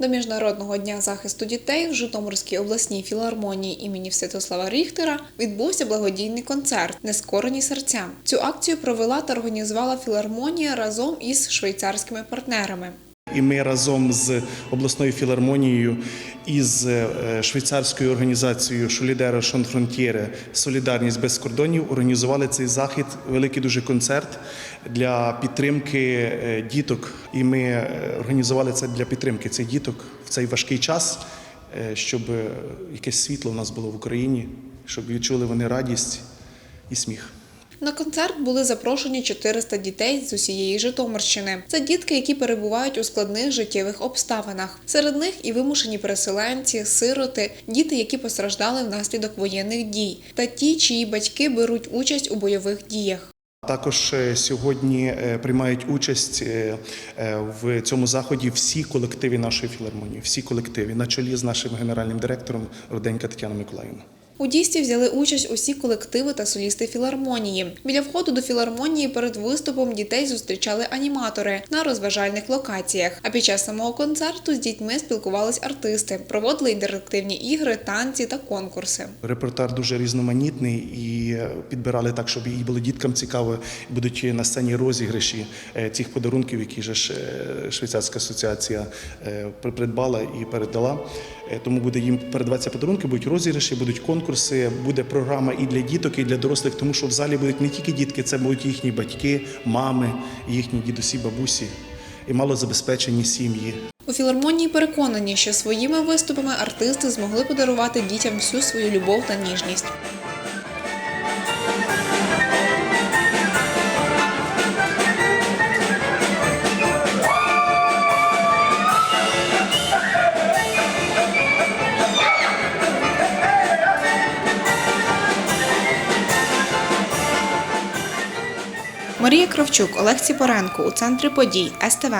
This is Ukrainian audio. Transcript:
До Міжнародного дня захисту дітей в Житомирській обласній філармонії імені Святослава Ріхтера відбувся благодійний концерт Нескорені серця. Цю акцію провела та організувала філармонія разом із швейцарськими партнерами. І ми разом з обласною філармонією і з е, швейцарською організацією Шолідера Шон Фронтєре Солідарність без кордонів організували цей захід, великий дуже концерт для підтримки е, діток. І ми е, організували це для підтримки цих діток в цей важкий час, щоб якесь світло в нас було в Україні, щоб відчули вони радість і сміх. На концерт були запрошені 400 дітей з усієї Житомирщини. Це дітки, які перебувають у складних життєвих обставинах. Серед них і вимушені переселенці, сироти, діти, які постраждали внаслідок воєнних дій, та ті, чиї батьки беруть участь у бойових діях. Також е, сьогодні е, приймають участь е, в цьому заході всі колективи нашої філармонії, всі колективи на чолі з нашим генеральним директором Роденька Тетяна Миколаївна. У дійстві взяли участь усі колективи та солісти філармонії. Біля входу до філармонії перед виступом дітей зустрічали аніматори на розважальних локаціях. А під час самого концерту з дітьми спілкувались артисти, проводили інтерактивні ігри, танці та конкурси. Репертуар дуже різноманітний і підбирали так, щоб і було діткам цікаво. Будуть на сцені розіграші е, цих подарунків, які ж е, швейцарська асоціація е, придбала і передала. Тому буде їм передаватися подарунки, будуть розіграші, будуть конкурси, буде програма і для діток, і для дорослих, тому що в залі будуть не тільки дітки, це будуть їхні батьки, мами, їхні дідусі, бабусі і малозабезпечені сім'ї. У філармонії переконані, що своїми виступами артисти змогли подарувати дітям всю свою любов та ніжність. Марія Кравчук, Олег Ціпоренко у центрі подій СТВ.